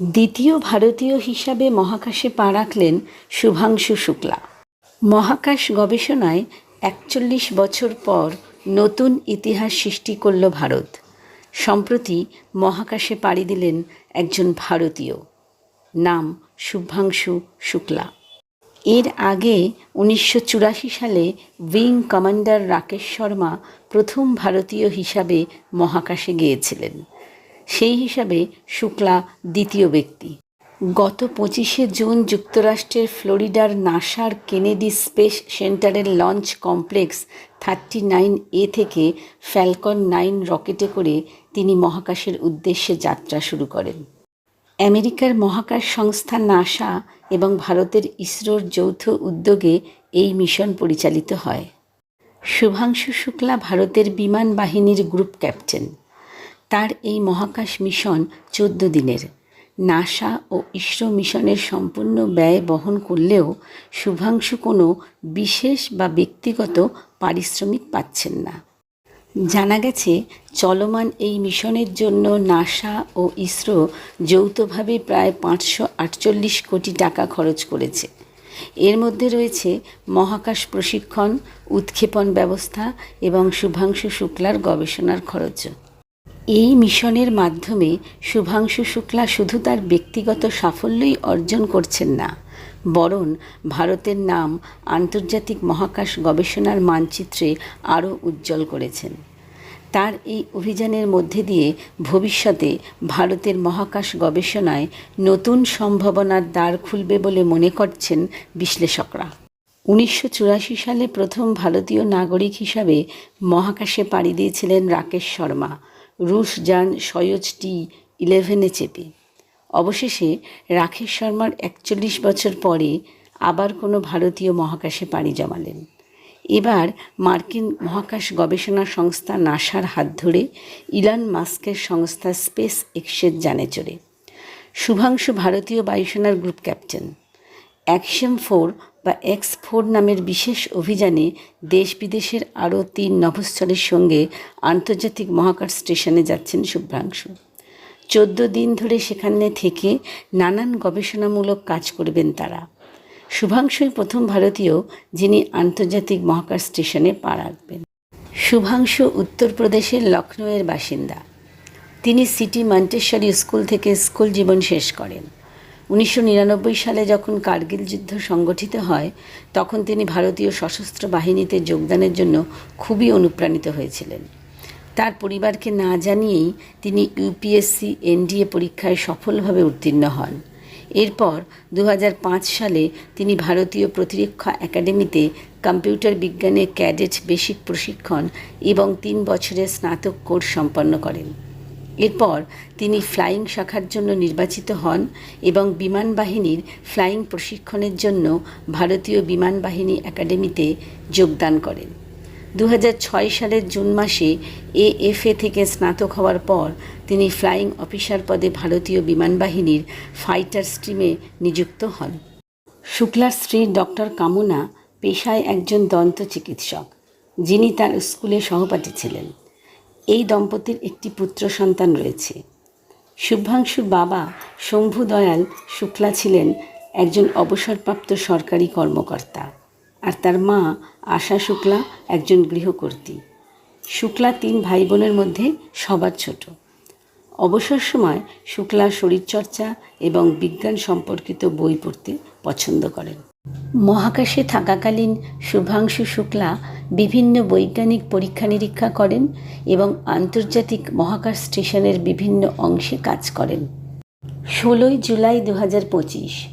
দ্বিতীয় ভারতীয় হিসাবে মহাকাশে পা রাখলেন শুভাংশু শুক্লা। মহাকাশ গবেষণায় একচল্লিশ বছর পর নতুন ইতিহাস সৃষ্টি করল ভারত। সম্প্রতি মহাকাশে পাড়ি দিলেন একজন ভারতীয়, নাম শুভাংশু শুক্লা। এর আগে উনিশশো চুরাশি সালে উইং কমান্ডার রাকেশ শর্মা প্রথম ভারতীয় হিসাবে মহাকাশে গিয়েছিলেন। সেই হিসাবে শুক্লা দ্বিতীয় ব্যক্তি। গত পঁচিশে জুন যুক্তরাষ্ট্রের ফ্লোরিডার নাসার কেনেডি স্পেস সেন্টারের launch complex thirty nine A থেকে ফ্যালকন নাইন রকেটে করে তিনি মহাকাশের উদ্দেশ্যে যাত্রা শুরু করেন। আমেরিকার মহাকাশ সংস্থা নাসা এবং ভারতের ইসরোর যৌথ উদ্যোগে এই মিশন পরিচালিত হয়। শুভাংশু শুক্লা ভারতের বিমান বাহিনীর গ্রুপ ক্যাপ্টেন। তার এই মহাকাশ মিশন চোদ্দ দিনের। নাসা ও ইসরো মিশনের সম্পূর্ণ ব্যয় বহন করলেও শুভাংশু কোনো বিশেষ বা ব্যক্তিগত পারিশ্রমিক পাচ্ছেন না। জানা গেছে, চলমান এই মিশনের জন্য নাসা ও ইসরো যৌথভাবে প্রায় পাঁচশো আটচল্লিশ কোটি টাকা খরচ করেছে। এর মধ্যে রয়েছে মহাকাশ প্রশিক্ষণ, উৎক্ষেপণ ব্যবস্থা এবং শুভাংশু শুক্লার গবেষণার খরচও এই মিশনের মাধ্যমে শুভাংশু শুক্লা শুধু তার ব্যক্তিগত সাফল্যই অর্জন করছেন না, বরং ভারতের নাম আন্তর্জাতিক মহাকাশ গবেষণার মানচিত্রে আরও উজ্জ্বল করেছেন। তার এই অভিযানের মধ্যে দিয়ে ভবিষ্যতে ভারতের মহাকাশ গবেষণায় নতুন সম্ভাবনার দ্বার খুলবে বলে মনে করছেন বিশ্লেষকরা। উনিশশো চুরাশি সালে প্রথম ভারতীয় নাগরিক হিসাবে মহাকাশে পাড়ি দিয়েছিলেন রাকেশ শর্মা। রুশ যান সয়োজ টি ইলেভেনে চেপে। অবশেষে রাকেশ শর্মার একচল্লিশ বছর পরে আবার কোনো ভারতীয় মহাকাশে পাড়ি জমালেন। এবার মার্কিন মহাকাশ গবেষণা সংস্থা নাসার হাত ধরে ইলান মাস্কের সংস্থা স্পেস এক্সের জানে চড়ে শুভাংশু ভারতীয় বায়ুসেনার গ্রুপ ক্যাপ্টেন। অ্যাকশন ফোর বা এক্স ফোর নামের বিশেষ অভিযানে দেশ বিদেশের আরও তিন নভশ্চরের সঙ্গে আন্তর্জাতিক মহাকাশ স্টেশনে যাচ্ছেন শুভ্রাংশু। চোদ্দ দিন ধরে সেখানে থেকে নানান গবেষণামূলক কাজ করবেন তারা। শুভাংশুই প্রথম ভারতীয় যিনি আন্তর্জাতিক মহাকাশ স্টেশনে পা রাখবেন। শুভাংশু উত্তরপ্রদেশের লখনৌয়ের বাসিন্দা। তিনি সিটি মন্টেশ্বরী স্কুল থেকে স্কুল জীবন শেষ করেন। উনিশশো নিরানব্বই সালে যখন কার্গিল যুদ্ধ সংগঠিত হয়, তখন তিনি ভারতীয় সশস্ত্র বাহিনীতে যোগদানের জন্য খুবই অনুপ্রাণিত হয়েছিলেন। তার পরিবারকে না জানিয়েই তিনি ইউপিএসসি এনডিএ পরীক্ষায় সফলভাবে উত্তীর্ণ হন। এরপর দু হাজার পাঁচ সালে তিনি ভারতীয় প্রতিরক্ষা একাডেমিতে কম্পিউটার বিজ্ঞানে ক্যাডেট বেসিক প্রশিক্ষণ এবং তিন বছরের স্নাতক কোর্স সম্পন্ন করেন। এরপর তিনি ফ্লাইং শাখার জন্য নির্বাচিত হন এবং বিমান বাহিনীর ফ্লাইং প্রশিক্ষণের জন্য ভারতীয় বিমান বাহিনী একাডেমিতে যোগদান করেন। দু হাজার ছয় সালের জুন মাসে এএফএ থেকে স্নাতক হওয়ার পর তিনি ফ্লাইং অফিসার পদে ভারতীয় বিমান বাহিনীর ফাইটার স্ট্রিমে নিযুক্ত হন। শুক্লার স্ত্রী ডক্টর কামনা পেশায় একজন দন্ত চিকিৎসক, যিনি তার স্কুলে সহপাঠী ছিলেন। এই দম্পতির একটি পুত্র সন্তান রয়েছে। শুভ্রাংশুর বাবা শম্ভু দয়াল শুক্লা ছিলেন একজন অবসরপ্রাপ্ত সরকারি কর্মকর্তা আর তার মা আশা শুক্লা একজন গৃহকর্ত্রী শুক্লা তিন ভাই বোনের মধ্যে সবার ছোট। অবসর সময় শুক্লা শরীরচর্চা এবং বিজ্ঞান সম্পর্কিত বই পড়তে পছন্দ করেন। মহাকাশে থাকাকালীন শুভাংশু শুক্লা বিভিন্ন বৈজ্ঞানিক পরীক্ষা নিরীক্ষা করেন এবং আন্তর্জাতিক মহাকাশ স্টেশনের বিভিন্ন অংশে কাজ করেন। ষোলোই জুলাই দু পঁচিশ,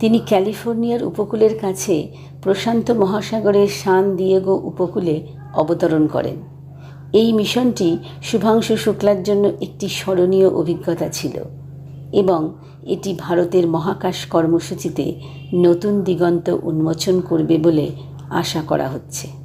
তিনি ক্যালিফোর্নিয়ার উপকূলের কাছে প্রশান্ত মহাসাগরের সান দিয়েগো উপকূলে অবতরণ করেন। এই মিশনটি শুভাংশু শুক্লার জন্য একটি স্মরণীয় অভিজ্ঞতা ছিল। এবং এটি ভারতের মহাকাশ কর্মসূচিতে নতুন দিগন্ত উন্মোচন করবে বলে আশা করা হচ্ছে।